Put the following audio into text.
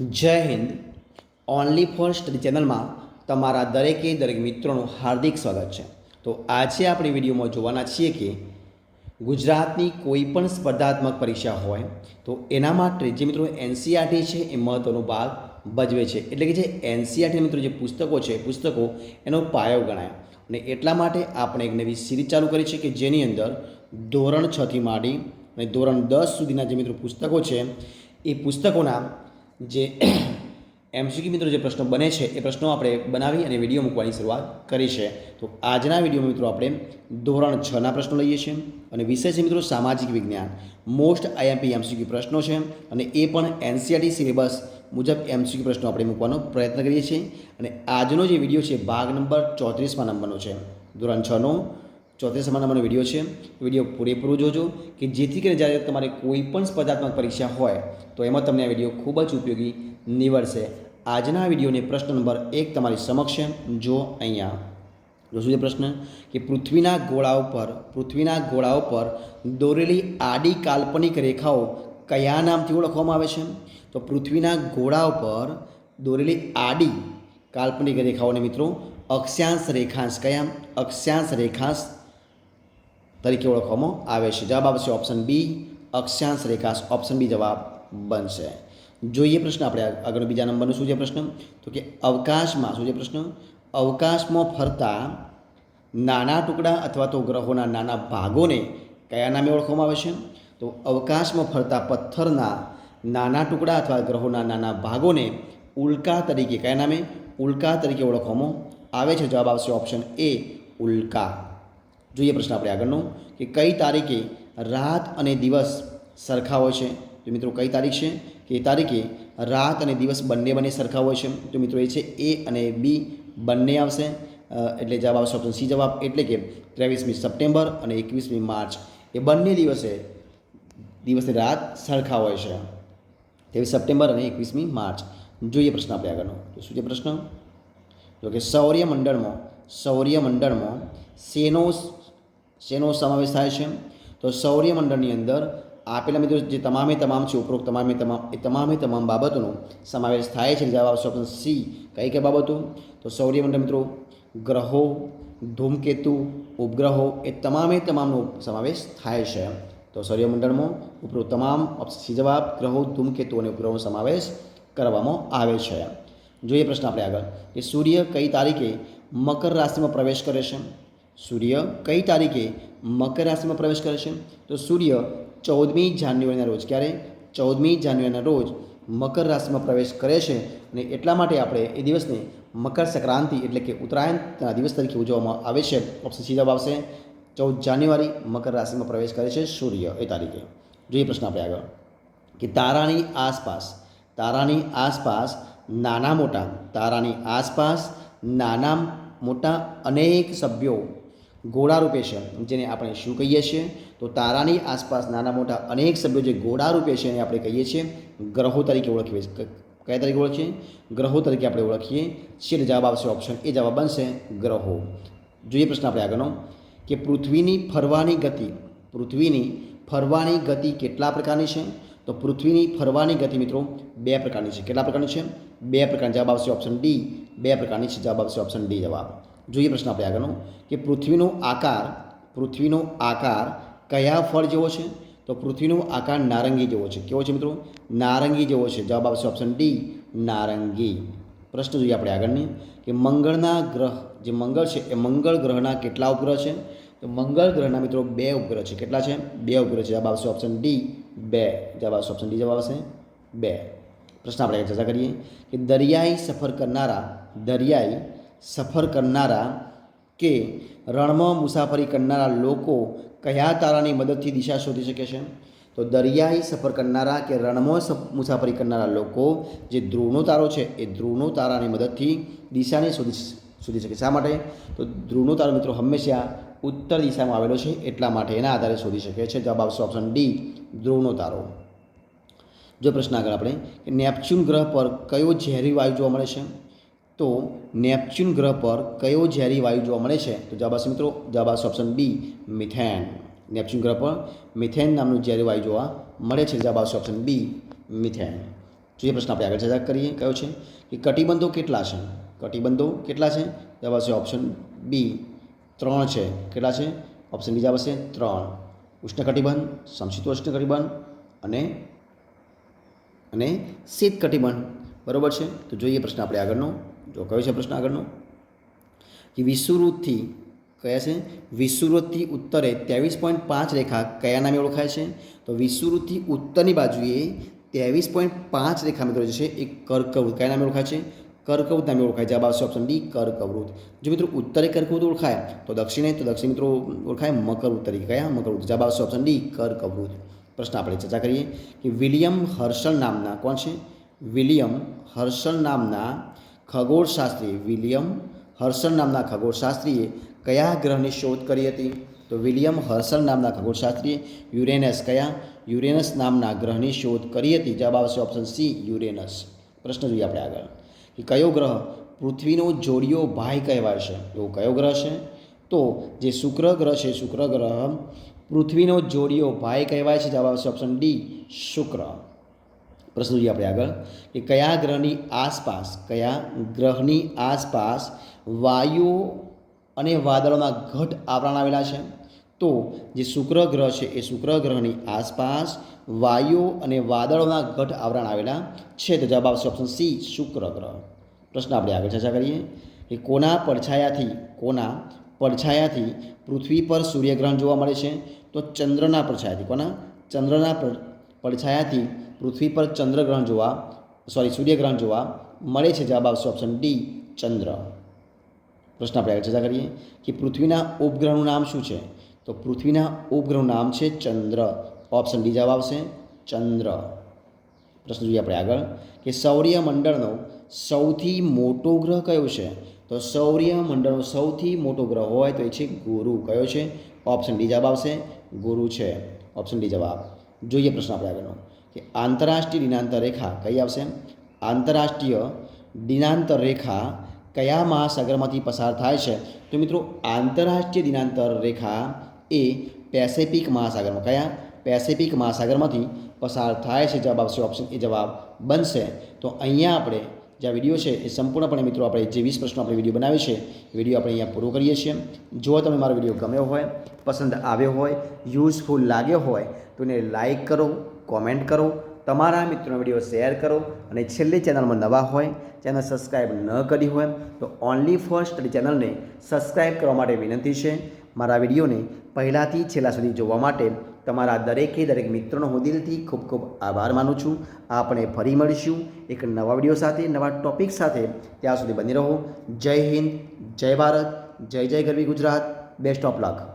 જય Hind. Only for study ચેનલમાં તમારા દરેકે દરેક મિત્રોનું હાર્દિક સ્વાગત છે. તો આજે આપણે વિડીયોમાં જોવાના છીએ કે ગુજરાતની કોઈ પણ સ્પર્ધાત્મક પરીક્ષા હોય, તો એના માટે જે મિત્રો એનસીઆરટી છે એ મહત્ત્વનો ભાગ ભજવે છે. એટલે કે જે એનસીઆરટી મિત્રો જે પુસ્તકો છે, પુસ્તકો, એનો પાયો ગણાય. અને એટલા માટે આપણે એક નવી સિરીઝ ચાલુ કરી છે કે જેની અંદર ધોરણ છથી માંડી અને ધોરણ દસ સુધીના જે મિત્રો પુસ્તકો છે, એ પુસ્તકોના જે એમસીક્યુ મિત્રો જે પ્રશ્નો બને છે, એ પ્રશ્નો આપણે બનાવી અને વીડિયો મૂકવાની શરૂઆત કરી છે. તો આજના વીડિયો મિત્રો આપણે ધોરણ છના પ્રશ્નો લઈએ છીએ અને વિષય છે મિત્રો સામાજિક વિજ્ઞાન. મોસ્ટ આઈએમપી એમસીક્યુ પ્રશ્નો છે અને એ પણ એનસીઆરટી સિલેબસ મુજબ એમસીક્યુ પ્રશ્નો આપણે મૂકવાનો પ્રયત્ન કરીએ છીએ. અને આજનો જે વીડિયો છે, ભાગ નંબર ચોત્રીસમાં નંબરનો છે. ધોરણ છનો ચોત્રીસમાં નંબરનો વીડિયો છે. વીડિયો પૂરેપૂરો જોજો કે જેથી કરીને જ્યારે તમારે કોઈ પણ સ્પર્ધાત્મક પરીક્ષા હોય, તો એમાં તમને આ વીડિયો ખૂબ જ ઉપયોગી નીવડશે. આજના વિડીયોને પ્રશ્ન નંબર એક તમારી સમક્ષ જો અહીંયા જોશું છે પ્રશ્ન? કે પૃથ્વીના ગોળા ઉપર પૃથ્વીના ગોળા ઉપર દોરેલી આડી કાલ્પનિક રેખાઓ કયા નામથી ઓળખવામાં આવે છે? તો પૃથ્વીના ગોળા ઉપર દોરેલી આડી કાલ્પનિક રેખાઓને મિત્રો અક્ષાંશ રેખાંશ કયા? અક્ષાંશ રેખાંશ તરીકે ઓળખવામાં આવે છે. જવાબ આવશે ઓપ્શન બી અક્ષાંશ રેખાંશ. ઓપ્શન બી જવાબ બનશે. જોઈએ પ્રશ્ન આપણે આગળ બીજા નંબરનો શું છે પ્રશ્ન? તો કે અવકાશમાં શું છે પ્રશ્ન? અવકાશમાં ફરતા નાના ટુકડા અથવા તો ગ્રહોના નાના ભાગોને કયા નામે ઓળખવામાં આવે છે? તો અવકાશમાં ફરતા પથ્થરના નાના ટુકડા અથવા ગ્રહોના નાના ભાગોને ઉલ્કા તરીકે કયા નામે? ઉલ્કા તરીકે ઓળખવામાં આવે છે. જવાબ આવશે ઓપ્શન એ ઉલ્કા. જોઈએ પ્રશ્ન આપણે આગળનો, કે કઈ તારીખે રાત અને દિવસ સરખા હોય છે? તો મિત્રો કઈ તારીખ છે? કે તારીખે રાત અને દિવસ બંને બંને સરખા હોય છે? તો મિત્રો એ છે એ અને બી બંને આવશે. એટલે જવાબ આવશે ઓપ્શન સી જવાબ. એટલે કે ત્રેવીસમી સપ્ટેમ્બર અને એકવીસમી માર્ચ. એ બંને દિવસે દિવસની રાત સરખા હોય છે. ત્રેવીસ સપ્ટેમ્બર અને એકવીસમી માર્ચ. જોઈએ પ્રશ્ન આપણે આગળનો, તો શું છે પ્રશ્ન? તો કે સૌર્યમંડળમાં સૌર્યમંડળમાં શેનો શેનો સમાવેશ થાય છે? તો સૌર્યમંડળની અંદર આપેલા મિત્રો જે તમામે તમામ છે, ઉપરોક્ત તમામે તમામ, એ તમામે તમામ બાબતોનો સમાવેશ થાય છે. જવાબ આવશે ઓપ્શન સી કઈ કઈ બાબતો? તો સૌર્યમંડળ મિત્રો, ગ્રહો, ધૂમકેતુ, ઉપગ્રહો એ તમામે તમામનો સમાવેશ થાય છે. તો સૌર્યમંડળમાં ઉપરોક્ત તમામ સી જવાબ, ગ્રહો, ધૂમકેતુ અને ઉપગ્રહોનો સમાવેશ કરવામાં આવે છે. જોઈએ પ્રશ્ન આપણે આગળ. કે સૂર્ય કઈ તારીખે મકર રાશિમાં પ્રવેશ કરે છે? સૂર્ય કઈ તારીખે મકર રાશિમાં પ્રવેશ કરે છે? તો સૂર્ય ચૌદમી જાન્યુઆરીના રોજ. ક્યારે? ચૌદમી જાન્યુઆરીના રોજ મકર રાશિમાં પ્રવેશ કરે છે અને એટલા માટે આપણે એ દિવસને મકર સંક્રાંતિ એટલે કે ઉત્તરાયણના દિવસ તરીકે ઉજવવામાં આવે છે. ઓપ્શન સી જવાબ આવશે. ચૌદ જાન્યુઆરી મકર રાશિમાં પ્રવેશ કરે છે સૂર્ય એ તારીખે. જોઈએ પ્રશ્ન આપણે આગળ. કે તારાની આસપાસ તારાની આસપાસ નાના મોટા, તારાની આસપાસ નાના મોટા અનેક સભ્યો ગોળારૂપે છે, જેને આપણે શું કહીએ છીએ? તો તારાની આસપાસ નાના મોટા અનેક સભ્યો જે ગોળારૂપે છે એને આપણે કહીએ છીએ, ગ્રહો તરીકે ઓળખીએ છીએ. કયા તરીકે ઓળખીએ? ગ્રહો તરીકે આપણે ઓળખીએ. છીએ જવાબ આવશે ઓપ્શન એ જવાબ બનશે ગ્રહો. જોઈએ પ્રશ્ન આપણે આગળનો, કે પૃથ્વીની ફરવાની ગતિ, પૃથ્વીની ફરવાની ગતિ કેટલા પ્રકારની છે? તો પૃથ્વીની ફરવાની ગતિ મિત્રો બે પ્રકારની છે. કેટલા પ્રકારની છે? બે પ્રકારની જવાબ આવશે ઓપ્શન ડી બે પ્રકારની છે. જવાબ આવશે ઓપ્શન ડી જવાબ. જોઈએ પ્રશ્ન આપણે આગળનો, કે પૃથ્વીનો આકાર પૃથ્વીનો આકાર કયા ફળ જેવો છે? તો પૃથ્વીનો આકાર નારંગી જેવો છે. કેવો છે મિત્રો? નારંગી જેવો છે. જવાબ આવશે ઓપ્શન ડી નારંગી. પ્રશ્ન જોઈએ આપણે આગળની, કે મંગળના ગ્રહ, જે મંગળ છે, એ મંગળ ગ્રહના કેટલા ઉપગ્રહ છે? તો મંગળ ગ્રહના મિત્રો બે ઉપગ્રહ છે. કેટલા છે? બે ઉપગ્રહ છે. જવાબ આવશે ઓપ્શન ડી બે. જવાબ આવશે ઓપ્શન ડી જવાબ આવશે બે. પ્રશ્ન આપણે ચર્ચા કરીએ, કે દરિયાઈ સફર કરનારા દરિયાઈ સફર કરનારા કે રણમાં મુસાફરી કરનારા લોકો કયા તારાની મદદથી દિશા શોધી શકે છે? તો દરિયાઈ સફર કરનારા કે રણમાં સફ- મુસાફરી કરનારા લોકો જે ધ્રુવનો તારો છે, એ ધ્રુવનો તારાની મદદથી દિશાને શોધી શોધી શકે. શા માટે? તો ધ્રુવનો તારો મિત્રો હંમેશા ઉત્તર દિશામાં આવેલો છે, એટલા માટે એના આધારે શોધી શકે છે. જવાબ આવશે ઓપ્શન ડી ધ્રુવનો તારો. જો પ્રશ્ન આગળ આપણે, કે નેપચ્યુન ગ્રહ પર કયો ઝેરી વાયુ જોવા મળે છે? તો નેપચ્યુન ગ્રહ પર કયો ઝેરી વાયુ જોવા મળે છે? તો જવાબ આવશે મિત્રો, જવાબ આવશે ઓપ્શન બી મિથેન નેપચ્યુન ગ્રહ પર મિથેન નામનું ઝેરી વાયુ જોવા મળે છે. જવાબ આવશે ઓપ્શન બી મિથેન જોઈએ પ્રશ્ન આપણે આગળ ચર્ચા કરીએ, કયો છે? કે કટિબંધો કેટલા છે? કટિબંધો કેટલા છે? જવાબ આવશે ઓપ્શન બી ત્રણ છે. કેટલા છે? ઓપ્શન બી જવાબ આવશે ત્રણ. ઉષ્ણકટિબંધ સમશીતોષ્ણ કટિબંધ અને અને શીત કટિબંધ. બરાબર છે? તો જોઈએ પ્રશ્ન આપણે આગળનો. જો કયો છે પ્રશ્ન આગળનો? કે વિષુવવૃત્તથી કયા છે? વિષુવવૃત્તથી ઉત્તરે ત્રેવીસ પોઈન્ટ પાંચ રેખા કયા નામે ઓળખાય છે? તો વિષુવવૃત્તથી ઉત્તરની બાજુએ ત્રેવીસ પોઈન્ટ પાંચ રેખા મિત્રો જે છે એ કર્કવૃત કયા નામે ઓળખાય છે? કર્કવૃત નામે ઓળખાય. જવાબ આવશે ઓપ્શન ડી કર્કવૃત. જો મિત્રો ઉત્તરે કર્કવૃત ઓળખાય, તો દક્ષિણે, તો દક્ષિણ મિત્રો ઓળખાય મકરવૃત તરીકે. કયા? મકરવૃત. જવાબ આવશે ઓપ્શન ડી કર્કવૃત. પ્રશ્ન આપણે ચર્ચા કરીએ કે વિલિયમ હર્ષલ નામના કોણ છે? વિલિયમ હર્ષલ નામના ખગોળશાસ્ત્રી વિલિયમ હર્સન નામના ખગોળશાસ્ત્રીએ કયા ગ્રહની શોધ કરી હતી? તો વિલિયમ હર્સન નામના ખગોળશાસ્ત્રીએ યુરેનસ કયા? યુરેનસ નામના ગ્રહની શોધ કરી હતી? જવાબ આવશે ઓપ્શન સી યુરેનસ. પ્રશ્ન જોઈએ આપણે આગળ. કે કયો ગ્રહ પૃથ્વીનો જોડિયો ભાઈ કહેવાય છે એવો કયો ગ્રહ છે? તો જે શુક્ર ગ્રહ છે, શુક્ર ગ્રહ પૃથ્વીનો જોડિયો ભાઈ કહેવાય છે. જવાબ આવશે ઓપ્શન ડી શુક્ર. પ્રશ્ન જોઈએ આપણે આગળ, કે કયા ગ્રહની આસપાસ, કયા ગ્રહની આસપાસ વાયુ અને વાદળોના ઘટ આવરણ આવેલા છે? તો જે શુક્ર ગ્રહ છે, એ શુક્ર ગ્રહની આસપાસ વાયુ અને વાદળોના ઘટ આવરણ આવેલા છે. તો જવાબ આવશે ઓપ્શન સી શુક્ર ગ્રહ. પ્રશ્ન આપણે આગળ ચર્ચા કરીએ, કે કોના પડછાયાથી કોના પડછાયાથી પૃથ્વી પર સૂર્યગ્રહણ જોવા મળે છે? તો ચંદ્રના પડછાયાથી, કોના? ચંદ્રના પડછાયાથી પૃથ્વી પર ચંદ્રગ્રહણ જોવા સોરી સૂર્યગ્રહણ જોવા મળે છે જવાબ આવશે ઓપ્શન ડી ચંદ્ર. પ્રશ્ન આપણે આગળ ચર્ચા કરીએ કે પૃથ્વીના ઉપગ્રહનું નામ શું છે? તો પૃથ્વીના ઉપગ્રહનું નામ છે ચંદ્ર. ઓપ્શન ડી જવાબ આવશે, ચંદ્ર. પ્રશ્ન જોઈએ આપણે આગળ કે સૌર્યમંડળનો સૌથી મોટો ગ્રહ કયો છે? તો સૌર્યમંડળનો સૌથી મોટો ગ્રહ હોય તો એ છે ગુરુ. કયો છે? ઓપ્શન ડી જવાબ આવશે, ગુરુ છે. ઓપ્શન ડી જવાબ જોઈએ પ્રશ્ન આપણે આગળનો કે આંતરરાષ્ટ્રીય દિનાંતર રેખા કઈ આવશે આંતરરાષ્ટ્રીય દિનાંતર રેખા કયા મહાસાગરમાંથી પસાર થાય છે? તો મિત્રો, આંતરરાષ્ટ્રીય દિનાંતર રેખા એ પેસેફિક મહાસાગરમાં, કયા? પેસેફિક મહાસાગરમાંથી પસાર થાય છે, જવાબ આવશે, ઓપ્શન એ જવાબ બનશે. તો અહીંયા આપણે જે આ વીડિયો છે એ સંપૂર્ણપણે મિત્રો આપણે જે વીસ પ્રશ્નો આપણે વીડિયો બનાવી છે વીડિયો આપણે અહીંયા પૂરો કરીએ છીએ. જો તમે મારો વીડિયો ગમ્યો હોય, પસંદ આવ્યો હોય યુઝફુલ લાગ્યો હોય, તો એને લાઇક કરો કોમેન્ટ કરો, તમારા મિત્રોનો વીડિયો શેર કરો અને છેલ્લે ચેનલમાં નવા હોય, ચેનલ સબસ્ક્રાઈબ ન કરી હોય, તો ઓનલી ફોર સ્ટડી ચેનલને સબસ્ક્રાઈબ કરવા માટે વિનંતી છે. મારા વિડીયોને પહેલાંથી છેલ્લા સુધી જોવા માટે તમારા દરેકે દરેક મિત્રોનો હું દિલથી ખૂબ ખૂબ આભાર માનું છું. આપણે ફરી મળીશું એક નવા વીડિયો સાથે, નવા ટોપિક સાથે. ત્યાં સુધી બની રહો. જય હિન્દ, જય ભારત, જય જય ગરવી ગુજરાત. Best of luck.